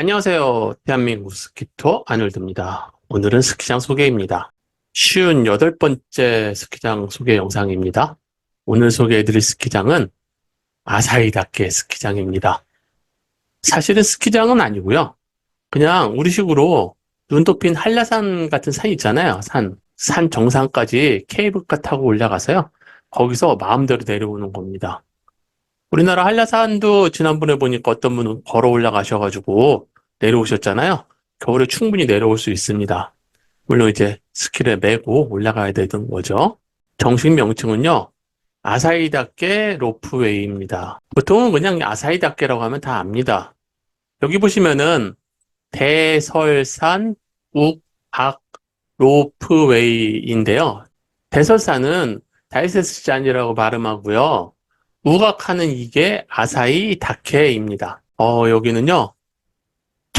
안녕하세요. 대한민국 스키터 아놀드입니다. 오늘은 스키장 소개입니다. 쉬운 여덟 번째 스키장 소개 영상입니다. 오늘 소개해드릴 스키장은 아사히다케 스키장입니다. 사실은 스키장은 아니고요. 그냥 우리식으로 눈 덮인 한라산 같은 산 있잖아요. 산. 산 정상까지 케이블카 타고 올라가서요. 거기서 마음대로 내려오는 겁니다. 우리나라 한라산도 지난번에 보니까 어떤 분은 걸어 올라가셔가지고 내려오셨잖아요. 겨울에 충분히 내려올 수 있습니다. 물론 이제 스키를 메고 올라가야 되는 거죠. 정식 명칭은요. 아사히다케 로프웨이입니다. 보통은 그냥 아사히다케라고 하면 다 압니다. 여기 보시면은 대설산 욱악 로프웨이인데요. 대설산은 다이세스잔이라고 발음하고요. 우각하는 이게 아사히 다케입니다. 어, 여기는요.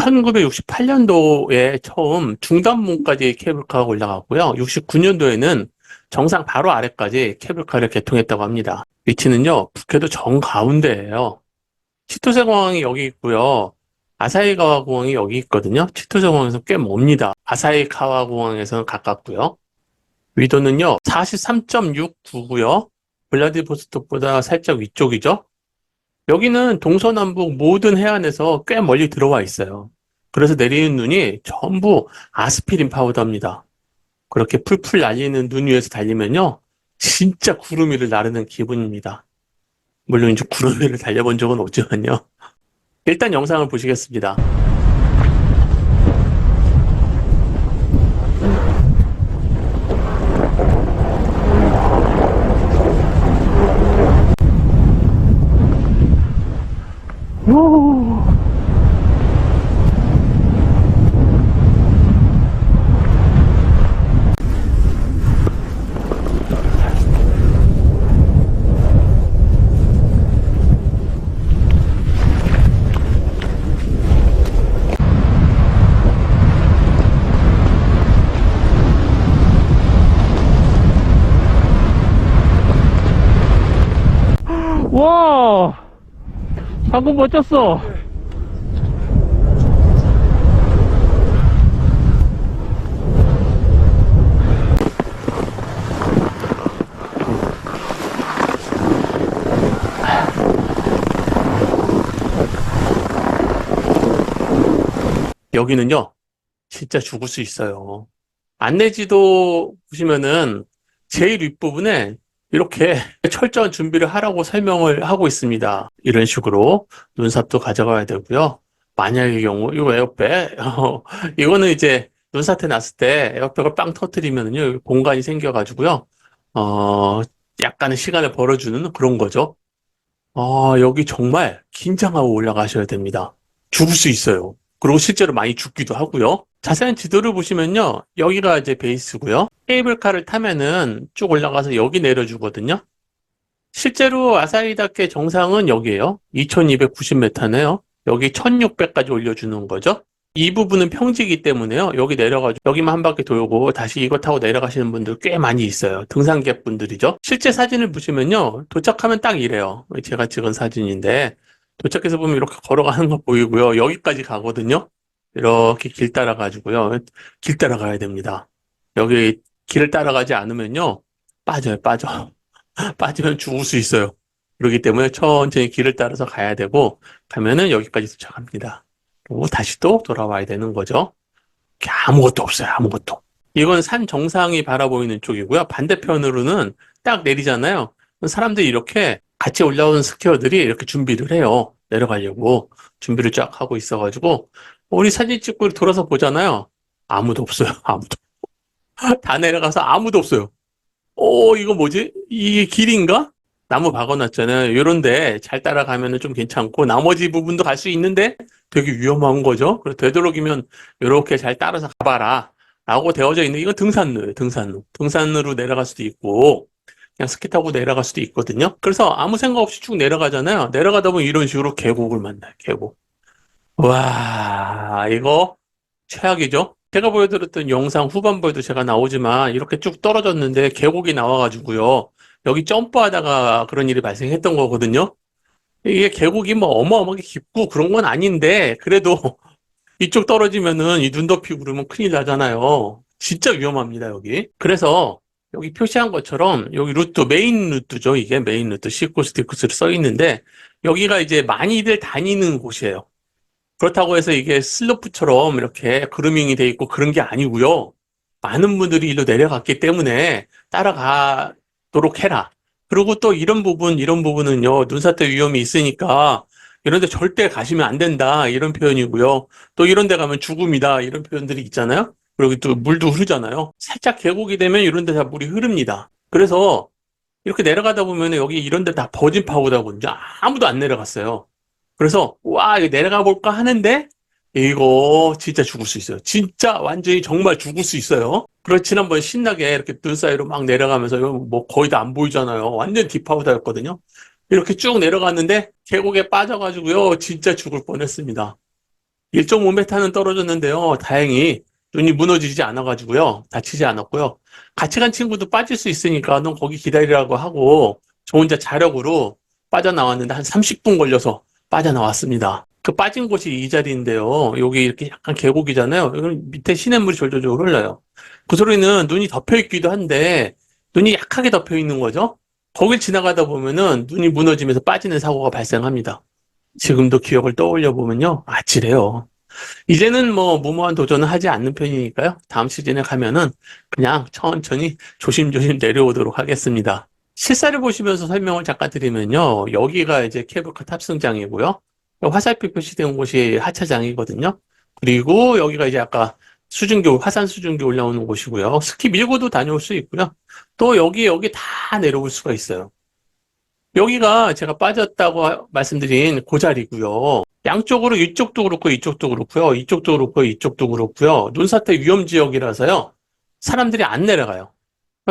1968년도에 처음 중단문까지 케이블카가 올라갔고요. 69년도에는 정상 바로 아래까지 케이블카를 개통했다고 합니다. 위치는요, 북해도 정가운데예요. 치토세 공항이 여기 있고요. 아사히가와 공항이 여기 있거든요. 치토세 공항에서 꽤 멉니다. 아사히카와 공항에서는 가깝고요. 위도는요, 43.69고요. 블라디보스톡보다 살짝 위쪽이죠. 여기는 동서남북 모든 해안에서 꽤 멀리 들어와 있어요. 그래서 내리는 눈이 전부 아스피린 파우더입니다. 그렇게 풀풀 날리는 눈 위에서 달리면요. 진짜 구름 위를 나르는 기분입니다. 물론 이제 구름 위를 달려본 적은 없지만요. 일단 영상을 보시겠습니다. 와! 방금 멋졌어. 여기는요, 진짜 죽을 수 있어요. 안내지도 보시면은 제일 윗부분에 이렇게 철저한 준비를 하라고 설명을 하고 있습니다. 이런 식으로 눈삽도 가져가야 되고요. 만약의 경우 이거 에어백 어, 이거는 이제 눈사태 났을 때 에어백을 빵 터트리면은요 공간이 생겨가지고요 어 약간의 시간을 벌어주는 그런 거죠. 아 여기 정말 긴장하고 올라가셔야 됩니다. 죽을 수 있어요. 그리고 실제로 많이 죽기도 하고요. 자세한 지도를 보시면요. 여기가 이제 베이스고요. 케이블카를 타면은 쭉 올라가서 여기 내려주거든요. 실제로 아사히다케 정상은 여기에요. 2290m네요. 여기 1600까지 올려주는 거죠. 이 부분은 평지이기 때문에요. 여기 내려가지고 여기만 한 바퀴 돌고 다시 이거 타고 내려가시는 분들 꽤 많이 있어요. 등산객 분들이죠. 실제 사진을 보시면요. 도착하면 딱 이래요. 제가 찍은 사진인데 도착해서 보면 이렇게 걸어가는 거 보이고요. 여기까지 가거든요. 이렇게 길 따라 가지고요. 길 따라 가야 됩니다. 여기 길을 따라가지 않으면요. 빠져요, 빠져. 빠지면 죽을 수 있어요. 그렇기 때문에 천천히 길을 따라서 가야 되고, 가면은 여기까지 도착합니다. 그리고 다시 또 돌아와야 되는 거죠. 아무것도 없어요, 아무것도. 이건 산 정상이 바라보이는 쪽이고요. 반대편으로는 딱 내리잖아요. 사람들이 이렇게 같이 올라오는 스키어들이 이렇게 준비를 해요. 내려가려고. 준비를 쫙 하고 있어가지고, 우리 사진 찍고 돌아서 보잖아요. 아무도 없어요. 아무도. 다 내려가서 아무도 없어요. 어, 이거 뭐지? 이게 길인가? 나무 박아놨잖아요. 요런데 잘 따라가면은 좀 괜찮고, 나머지 부분도 갈 수 있는데 되게 위험한 거죠. 그래서 되도록이면 이렇게 잘 따라서 가봐라. 라고 되어져 있는, 이건 등산로예요. 등산로. 등산로로 내려갈 수도 있고, 그냥 스키 타고 내려갈 수도 있거든요. 그래서 아무 생각 없이 쭉 내려가잖아요. 내려가다 보면 이런 식으로 계곡을 만나요. 계곡. 와, 이거 최악이죠? 제가 보여드렸던 영상 후반부에도 제가 나오지만 이렇게 쭉 떨어졌는데 계곡이 나와가지고요. 여기 점프하다가 그런 일이 발생했던 거거든요. 이게 계곡이 뭐 어마어마하게 깊고 그런 건 아닌데 그래도 이쪽 떨어지면은 이 눈 덮이고 그러면 큰일 나잖아요. 진짜 위험합니다, 여기. 그래서 여기 표시한 것처럼 여기 루트, 메인 루트죠. 이게 메인 루트, 시코스티쿠스로 써 있는데 여기가 이제 많이들 다니는 곳이에요. 그렇다고 해서 이게 슬로프처럼 이렇게 그루밍이 돼 있고 그런 게 아니고요. 많은 분들이 일로 내려갔기 때문에 따라가도록 해라. 그리고 또 이런 부분, 이런 부분은요, 눈사태 위험이 있으니까 이런 데 절대 가시면 안 된다. 이런 표현이고요. 또 이런 데 가면 죽음이다. 이런 표현들이 있잖아요. 그리고 또 물도 흐르잖아요. 살짝 계곡이 되면 이런 데 다 물이 흐릅니다. 그래서 이렇게 내려가다 보면 여기 이런 데 다 버진 파고다거든요. 아무도 안 내려갔어요. 그래서 와, 이거 내려가 볼까 하는데 이거 진짜 죽을 수 있어요. 진짜 완전히 정말 죽을 수 있어요. 그래서 지난번 신나게 이렇게 눈 사이로 막 내려가면서 뭐 거의 다 안 보이잖아요. 완전 딥파우더였거든요. 이렇게 쭉 내려갔는데 계곡에 빠져가지고요. 진짜 죽을 뻔했습니다. 1.5m는 떨어졌는데요. 다행히 눈이 무너지지 않아가지고요. 다치지 않았고요. 같이 간 친구도 빠질 수 있으니까 넌 거기 기다리라고 하고 저 혼자 자력으로 빠져나왔는데 한 30분 걸려서 빠져나왔습니다. 그 빠진 곳이 이 자리인데요. 여기 이렇게 약간 계곡이잖아요. 여기 밑에 시냇물이 졸졸졸 흘러요. 그 소리는 눈이 덮여 있기도 한데 눈이 약하게 덮여 있는 거죠. 거길 지나가다 보면은 눈이 무너지면서 빠지는 사고가 발생합니다. 지금도 기억을 떠올려 보면요. 아찔해요. 이제는 뭐 무모한 도전은 하지 않는 편이니까요. 다음 시즌에 가면은 그냥 천천히 조심조심 내려오도록 하겠습니다. 실사를 보시면서 설명을 잠깐 드리면요. 여기가 이제 케이블카 탑승장이고요. 화살표 표시된 곳이 하차장이거든요. 그리고 여기가 이제 아까 수증기, 화산 수증기 올라오는 곳이고요. 스키 밀고도 다녀올 수 있고요. 또 여기, 여기 다 내려올 수가 있어요. 여기가 제가 빠졌다고 말씀드린 그 자리고요. 양쪽으로 이쪽도 그렇고 이쪽도 그렇고요. 이쪽도 그렇고 이쪽도 그렇고요. 눈사태 위험 지역이라서요. 사람들이 안 내려가요.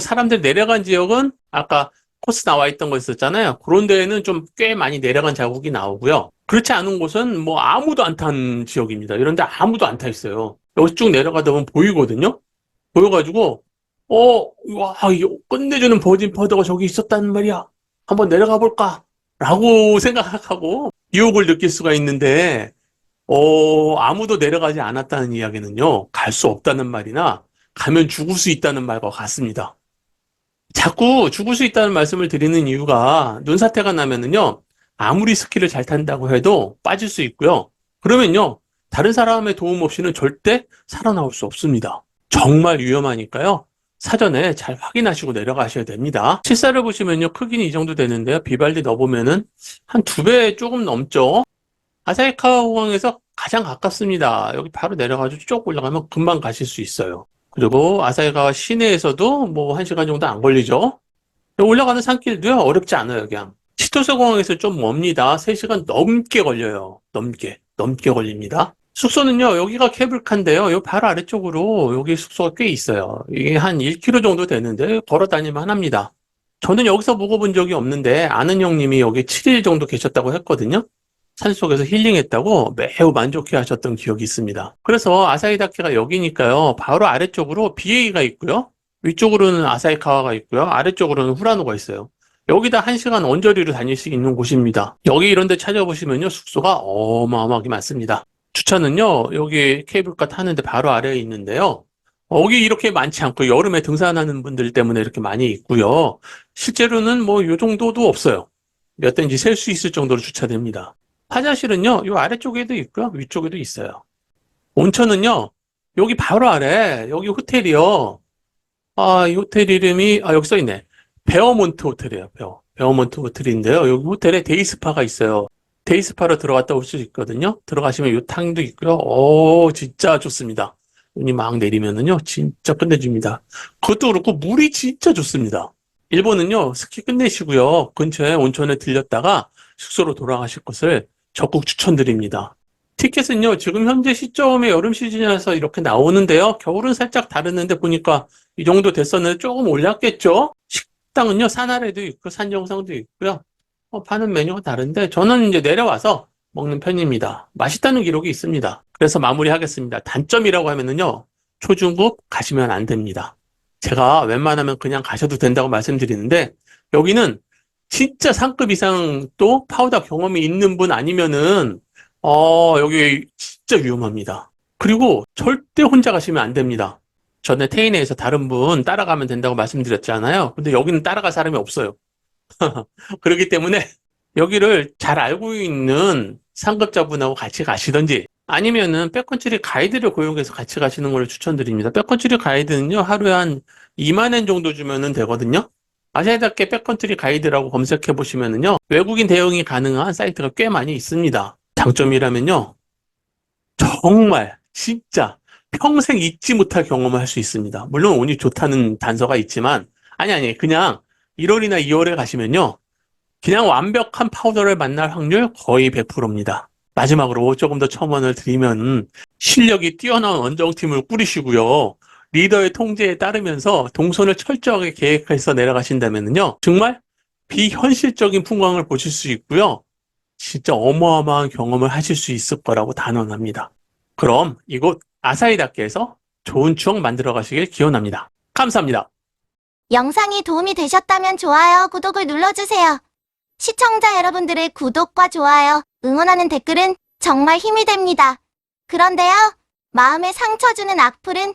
사람들이 내려간 지역은 아까 코스 나와 있던 거 있었잖아요. 그런 데에는 좀 꽤 많이 내려간 자국이 나오고요. 그렇지 않은 곳은 뭐 아무도 안 탄 지역입니다. 이런데 아무도 안 타 있어요. 여기 쭉 내려가다 보면 보이거든요. 보여가지고 어, 와, 이 끝내주는 버진 퍼더가 저기 있었단 말이야. 한번 내려가 볼까? 라고 생각하고 유혹을 느낄 수가 있는데, 어, 아무도 내려가지 않았다는 이야기는요, 갈 수 없다는 말이나, 가면 죽을 수 있다는 말과 같습니다. 자꾸 죽을 수 있다는 말씀을 드리는 이유가, 눈사태가 나면은요, 아무리 스키를 잘 탄다고 해도 빠질 수 있고요. 그러면요, 다른 사람의 도움 없이는 절대 살아나올 수 없습니다. 정말 위험하니까요. 사전에 잘 확인하시고 내려가셔야 됩니다. 실사를 보시면요. 크기는 이 정도 되는데요. 비발디 넣어보면은 한 두 배 조금 넘죠. 아사히카 호항에서 가장 가깝습니다. 여기 바로 내려가지고 쭉 올라가면 금방 가실 수 있어요. 그리고 아사히카 시내에서도 뭐한 시간 정도 안 걸리죠. 올라가는 산길도요. 어렵지 않아요. 그냥. 치토세 공항에서 좀 멉니다. 3시간 넘게 걸려요. 넘게. 넘게 걸립니다. 숙소는요, 여기가 케이블카인데요. 요 바로 아래쪽으로 여기 숙소가 꽤 있어요. 이게 한 1km 정도 되는데 걸어 다닐만 합니다. 저는 여기서 묵어본 적이 없는데 아는 형님이 여기 7일 정도 계셨다고 했거든요. 산속에서 힐링했다고 매우 만족해 하셨던 기억이 있습니다. 그래서 아사히다케가 여기니까요. 바로 아래쪽으로 BA가 있고요. 위쪽으로는 아사히카와가 있고요. 아래쪽으로는 후라노가 있어요. 여기다 한 시간 언저리로 다닐 수 있는 곳입니다. 여기 이런 데 찾아보시면요. 숙소가 어마어마하게 많습니다. 주차는요, 여기 케이블카 타는데 바로 아래에 있는데요. 여기 이렇게 많지 않고 여름에 등산하는 분들 때문에 이렇게 많이 있고요. 실제로는 뭐요 정도도 없어요. 몇 대인지 셀 수 있을 정도로 주차됩니다. 화장실은요, 요 아래쪽에도 있고요. 위쪽에도 있어요. 온천은요, 여기 바로 아래, 여기 호텔이요. 아, 이 호텔 이름이, 아, 여기 써 있네. 베어몬트 호텔이에요, 베어. 베어몬트 호텔인데요. 여기 호텔에 데이스파가 있어요. 데이스파로 들어갔다 올 수 있거든요. 들어가시면 요 탕도 있고요. 오, 진짜 좋습니다. 눈이 막 내리면은요, 진짜 끝내줍니다. 그것도 그렇고, 물이 진짜 좋습니다. 일본은요, 스키 끝내시고요, 근처에 온천에 들렸다가 숙소로 돌아가실 것을 적극 추천드립니다. 티켓은요, 지금 현재 시점에 여름 시즌이라서 이렇게 나오는데요, 겨울은 살짝 다르는데 보니까 이 정도 됐었는데 조금 올랐겠죠? 식당은요, 산 아래도 있고, 산 정상도 있고요. 어, 파는 메뉴가 다른데 저는 이제 내려와서 먹는 편입니다. 맛있다는 기록이 있습니다. 그래서 마무리하겠습니다. 단점이라고 하면은요, 초중급 가시면 안 됩니다. 제가 웬만하면 그냥 가셔도 된다고 말씀드리는데, 여기는 진짜 상급 이상 또 파우더 경험이 있는 분 아니면은, 어, 여기 진짜 위험합니다. 그리고 절대 혼자 가시면 안 됩니다. 전에 테이네에서 다른 분 따라가면 된다고 말씀드렸잖아요. 근데 여기는 따라갈 사람이 없어요. 그렇기 때문에 여기를 잘 알고 있는 상급자분하고 같이 가시던지 아니면은 백컨트리 가이드를 고용해서 같이 가시는 걸 추천드립니다. 백컨트리 가이드는요, 하루에 한 2만 엔 정도 주면은 되거든요. 아시아답게 백컨트리 가이드라고 검색해 보시면은요, 외국인 대응이 가능한 사이트가 꽤 많이 있습니다. 장점이라면요, 정말 진짜 평생 잊지 못할 경험을 할 수 있습니다. 물론 운이 좋다는 단서가 있지만, 아니, 아니, 그냥 1월이나 2월에 가시면요, 그냥 완벽한 파우더를 만날 확률 거의 100%입니다. 마지막으로 조금 더 첨언을 드리면, 실력이 뛰어난 원정팀을 꾸리시고요, 리더의 통제에 따르면서 동선을 철저하게 계획해서 내려가신다면요, 정말 비현실적인 풍광을 보실 수 있고요, 진짜 어마어마한 경험을 하실 수 있을 거라고 단언합니다. 그럼 이곳 아사히다케에서 좋은 추억 만들어 가시길 기원합니다. 감사합니다. 영상이 도움이 되셨다면 좋아요, 구독을 눌러주세요. 시청자 여러분들의 구독과 좋아요, 응원하는 댓글은 정말 힘이 됩니다. 그런데요, 마음에 상처 주는 악플은